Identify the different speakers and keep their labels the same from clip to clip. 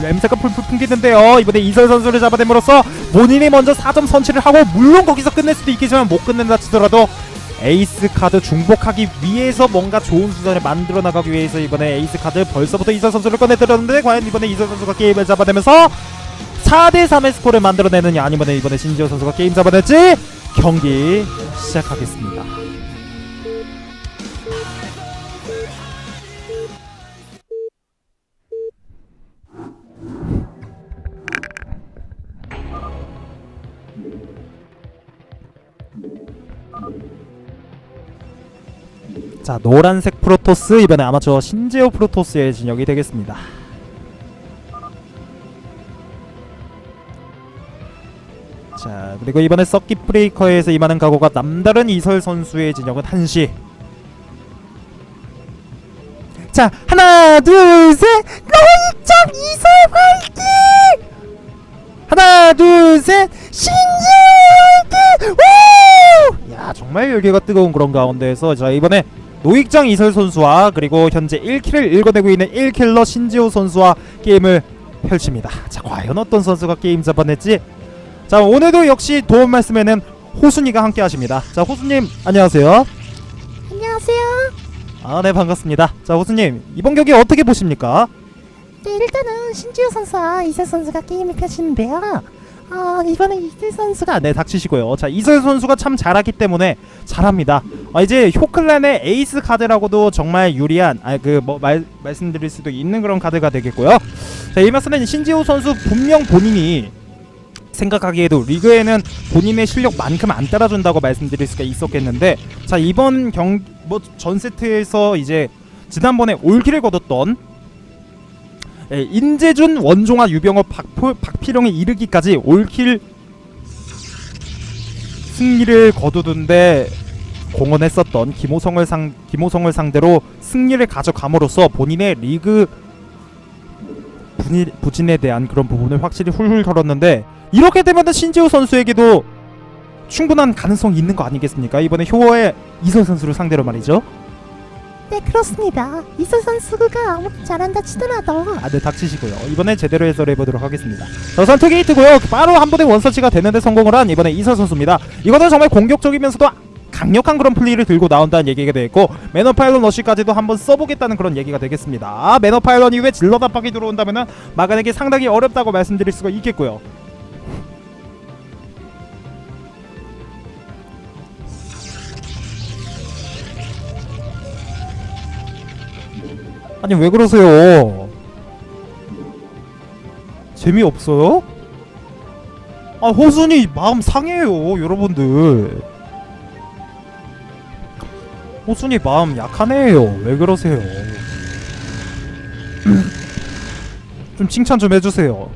Speaker 1: 냄새가 풀풀 풍기는데요. 이번에 이설 선수를 잡아냄으로써 본인이 먼저 4점 선취를 하고 물론 거기서 끝낼 수도 있겠지만 못 끝낸다 치더라도 에이스 카드 중복하기 위해서 뭔가 좋은 수단을 만들어 나가기 위해서 이번에 에이스 카드 벌써부터 이설 선수를 꺼내들었는데 과연 이번에 이설 선수가 게임을 잡아내면서 4대 3의 스코어를 만들어내느냐 아니면 이번에 신지호 선수가 게임 잡아낼지 경기 시작하겠습니다. 자 노란색 프로토스 이번에 아마추어 신재호 프로토스의 진영이 되겠습니다. 자 그리고 이번에 서킷 브레이커에서 임하는 각오가 남다른 이설 선수의 진영은 한시. 자 하나 둘셋 로이점 이설 화이팅! 하나 둘셋 신재 화이팅! 우! 야 정말 열기가 뜨거운 그런 가운데에서 자 이번에 노익장 이설 선수와 그리고 현재 1킬을 읽어내고 있는 1킬러 신지호 선수와 게임을 펼칩니다. 자 과연 어떤 선수가 게임 잡아낼지 자 오늘도 역시 도움 말씀에는 호순이가 함께 하십니다. 자 호순님 안녕하세요.
Speaker 2: 안녕하세요.
Speaker 1: 아 네 반갑습니다. 자 호순님 이번 경기 어떻게 보십니까?
Speaker 2: 네, 일단은 신지우 선수와 이세 선수가 게임을 펼치는데요. 어, 이번에 이세 선수가
Speaker 1: 아, 네 닥치시고요. 자 이설 선수가 참 잘하기 때문에 잘합니다. 아, 이제 효클랜의 에이스 카드라고도 정말 유리한 아 그 뭐 말씀드릴 수도 있는 그런 카드가 되겠고요. 자이 말씀은 신지호 선수 분명 본인이 생각하기에도 리그에는 본인의 실력만큼 안 따라준다고 말씀드릴 수가 있었겠는데 자 이번 경 뭐 전 세트에서 이제 지난번에 올킬을 거뒀던 예, 인재준 원종아 유병호 박포, 박필영에 이르기까지 올킬 승리를 거두던데 공헌했었던 김호성을 상 김호성을 상대로 승리를 가져감으로써 본인의 리그 분이, 부진 에 대한 그런 부분을 확실히 훌훌 털었는데 이렇게 되면 신지호 선수에게도 충분한 가능성이 있는 거 아니겠습니까? 이번에 효어의 이설 선수를 상대로 말이죠.
Speaker 2: 네 그렇습니다. 이세 선수가 아무리 잘한다 치더라도
Speaker 1: 아, 네, 닥치시고요. 이번에 제대로 해설해 보도록 하겠습니다. 자, 우선 투게이트고요. 바로 한 번에 원서치가 되는데 성공을 한 이번에 이설 선수입니다. 이거는 정말 공격적이면서도 강력한 그런 플레이를 들고 나온다는 얘기가 되겠고 매너 파일럿 러쉬까지도 한번 써보겠다는 그런 얘기가 되겠습니다. 아, 매너 파일럿 이후에 질럿 압박이 들어온다면은 막아내기 상당히 어렵다고 말씀드릴 수가 있겠고요. 아니 왜 그러세요? 재미없어요? 아 호순이 마음 상해요 여러분들 호순이 마음 애예요 왜 그러세요 좀 칭찬 좀 해주세요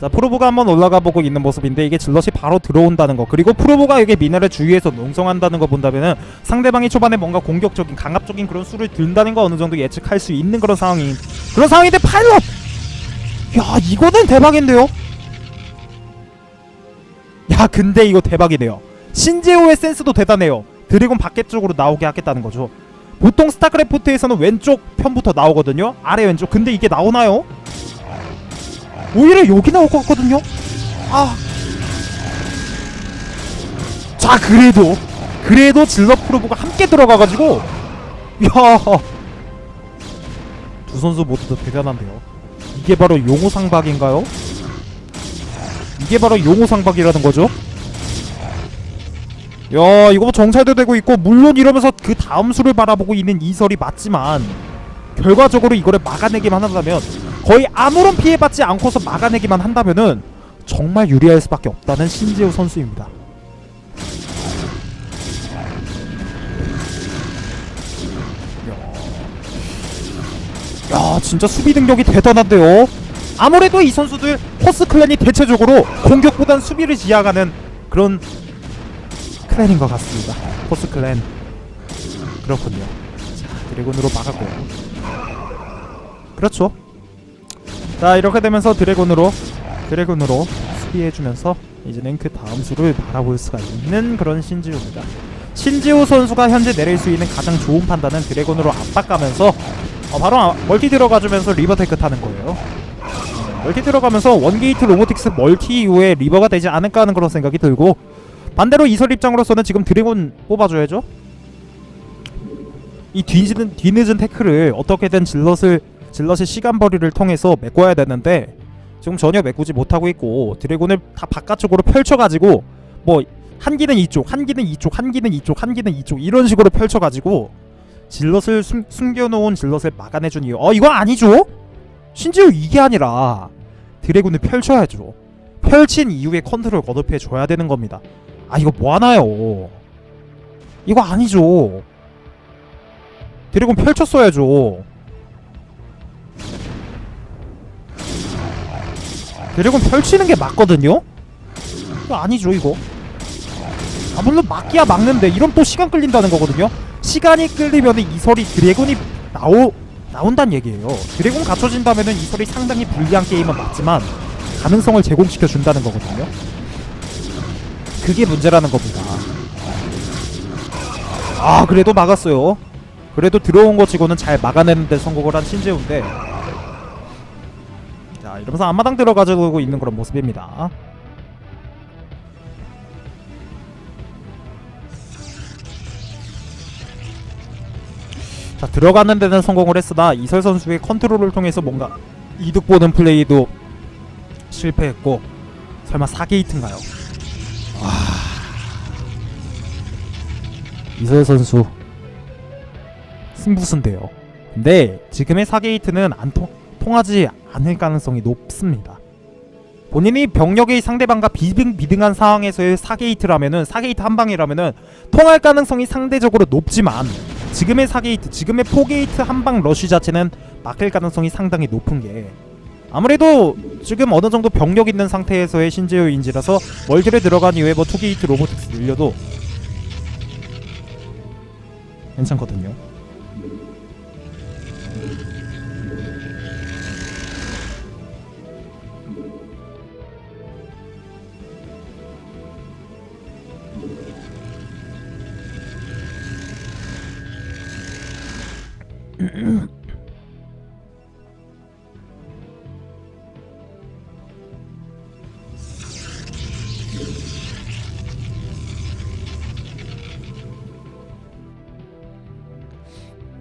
Speaker 1: 자 프로브가 한번 올라가 보고 있는 모습인데 이게 질럿이 바로 들어온다는 거. 그리고 프로브가 이게 미네를 주위에서 농성한다는 거 본다면은 상대방이 초반에 뭔가 공격적인 강압적인 그런 수를 든다는 거 어느 정도 예측할 수 있는 그런 상황인 그런 상황인데 파일럿! 야 이거는 대박인데요? 야 근데 이거 대박이네요. 신재호의 센스도 대단해요. 드래곤 밖에 쪽으로 나오게 하겠다는 거죠. 보통 스타크래프트에서는 왼쪽 편부터 나오거든요. 아래 왼쪽. 근데 이게 나오나요? 오히려 여기 나올 것 같거든요 아. 자 그래도 그래도 질럿 프로브가 함께 들어가가지고 야두 선수 모두 다 대단한데요 이게 바로 용호상박인가요? 이게 바로 용호상박이라는 거죠 야 이거 뭐 정찰도 되고 있고 물론 이러면서 그 다음 수를 바라보고 있는 이설이 맞지만 결과적으로 이거를 막아내기만 한다면 거의 아무런 피해받지 않고서 막아내기만 한다면은 정말 유리할 수밖에 없다는 신지우 선수입니다. 야, 야, 진짜 수비 능력이 대단한데요. 아무래도 이 선수들 호스 클랜이 대체적으로 공격보단 수비를 지향하는 그런 클랜인 것 같습니다. 호스 클랜 그렇군요. 자, 드래곤으로 막았고요. 그렇죠. 자 이렇게 되면서 드래곤으로 드래곤으로 수비해주면서 이제는 그 다음 수를 바라볼 수가 있는 그런 신지우입니다. 신지우 선수가 현재 내릴 수 있는 가장 좋은 판단은 드래곤으로 압박가면서 어, 바로 아- 멀티 들어가주면서 리버 테크 타는 거예요. 네, 멀티 들어가면서 원게이트 로보틱스 멀티 이후에 리버가 되지 않을까 하는 그런 생각이 들고 반대로 이설 입장으로서는 지금 드래곤 뽑아줘야죠. 이 뒤늦은 뒤늦은 태클을 어떻게든 질럿을 질럿의 시간 벌이를 통해서 메꿔야 되는데 지금 전혀 메꾸지 못하고 있고 드래곤을 다 바깥쪽으로 펼쳐가지고 뭐 한기는 이쪽, 한기는 이쪽, 한기는 이쪽, 한기는 이쪽 이런 식으로 펼쳐가지고 질럿을 숨, 숨겨놓은 질럿을 막아내준 이유. 어 이거 아니죠? 심지어 이게 아니라 드래곤을 펼쳐야죠. 펼친 이후에 컨트롤 거듭해 줘야 되는 겁니다. 아 이거 뭐 하나요? 이거 아니죠. 드래곤 펼쳤어야죠. 드래곤 펼치는 게 맞거든요. 아니죠 이거. 아 물론 막기야 막는데 이런 또 시간 끌린다는 거거든요. 시간이 끌리면 이설이 드래곤이 나오 나온다는 얘기예요. 드래곤 갖춰진다면은 이설이 상당히 불리한 게임은 맞지만 가능성을 제공시켜 준다는 거거든요. 그게 문제라는 겁니다. 아 그래도 막았어요. 그래도 들어온 거 치고는 잘 막아내는 데 성공을 한 신재우인데 자 이러면서 앞마당 들어가지고 있는 그런 모습입니다. 자 들어가는 데는 성공을 했으나 이설 선수의 컨트롤을 통해서 뭔가 이득 보는 플레이도 실패했고 설마 4게이트인가요? 아... 이설 선수 승부수인데요. 근데 지금의 4게이트는 안 통, 통하지 않을 가능성이 높습니다. 본인이 병력의 상대방과 비등 비등한 상황에서의 4게이트라면은 4게이트 한 방이라면은 통할 가능성이 상대적으로 높지만 지금의 4게이트, 지금의 4게이트 한방 러쉬 자체는 막힐 가능성이 상당히 높은 게 아무래도 지금 어느 정도 병력 있는 상태에서의 신재효인지라서 멀티를 들어간 이후에 뭐 2게이트 로보틱스 늘려도 괜찮거든요.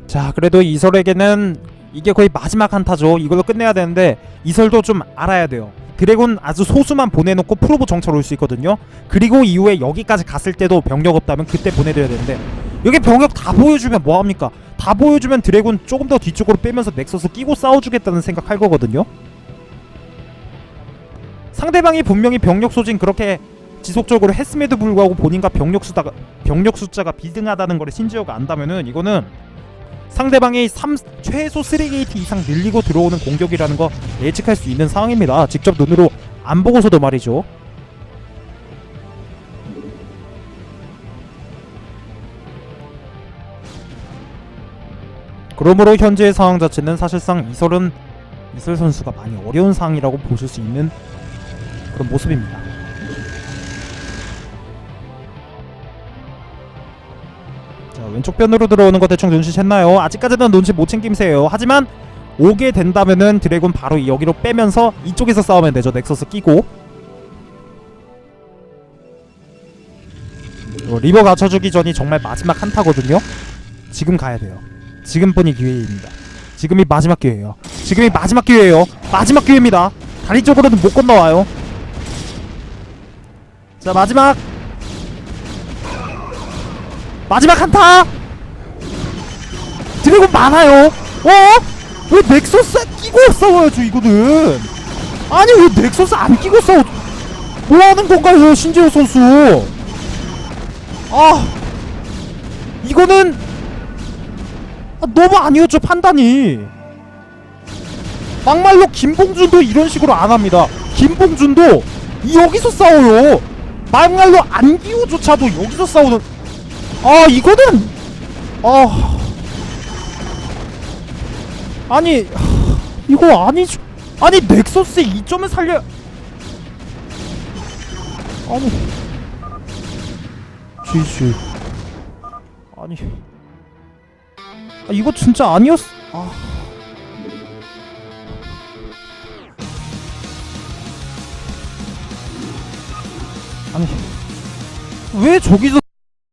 Speaker 1: 자 그래도 이설에게는 이게 거의 마지막 한타죠. 이걸로 끝내야 되는데 이설도 좀 알아야 돼요. 드래곤 아주 소수만 보내놓고 프로보 정찰 올 수 있거든요. 그리고 이후에 여기까지 갔을 때도 병력 없다면 그때 보내드려야 되는데. 여기 병력 다 보여주면 뭐합니까 다 보여주면 드래곤 조금 더 뒤쪽으로 빼면서 넥서스 끼고 싸워주겠다는 생각할 거거든요 상대방이 분명히 병력 소진 그렇게 지속적으로 했음에도 불구하고 본인과 병력 수다가 병력 숫자가 비등하다는 걸 신지어가 안다면은 이거는 상대방이 3, 최소 3게이트 이상 늘리고 들어오는 공격이라는 거 예측할 수 있는 상황입니다. 직접 눈으로 안 보고서도 말이죠. 그러므로 현재의 상황 자체는 사실상 이설은 이설 선수가 많이 어려운 상황이라고 보실 수 있는 그런 모습입니다. 자 왼쪽 변으로 들어오는 거 대충 눈치챘나요? 아직까지는 눈치 못 챙김새예요. 하지만 오게 된다면은 드래곤 바로 여기로 빼면서 이쪽에서 싸우면 되죠. 넥서스 끼고 이거 리버 갖춰주기 전이 정말 마지막 한타거든요. 지금 가야 돼요. 지금뿐이 기회입니다. 지금이 마지막 기회예요. 지금이 마지막 기회예요. 마지막 기회입니다. 다리 쪽으로는 못 건너와요. 자 마지막 마지막 한타 드래곤 많아요 어? 왜 넥서스 끼고 싸워야죠 이거는 아니 왜 넥서스 안 끼고 싸워 뭐하는 건가요 신재호 선수 아 이거는 아, 너무 아니었죠 판단이. 막말로 김봉준도 이런 식으로 안 합니다. 김봉준도 여기서 싸워요. 막말로 안기호조차도 여기서 싸우는. 아 이거는 아. 아니 하, 이거 아니죠 아니 넥서스의 이점을 살려. 아니. GG 아니 아, 이거 진짜 아니었어. 아. 아니 왜 저기서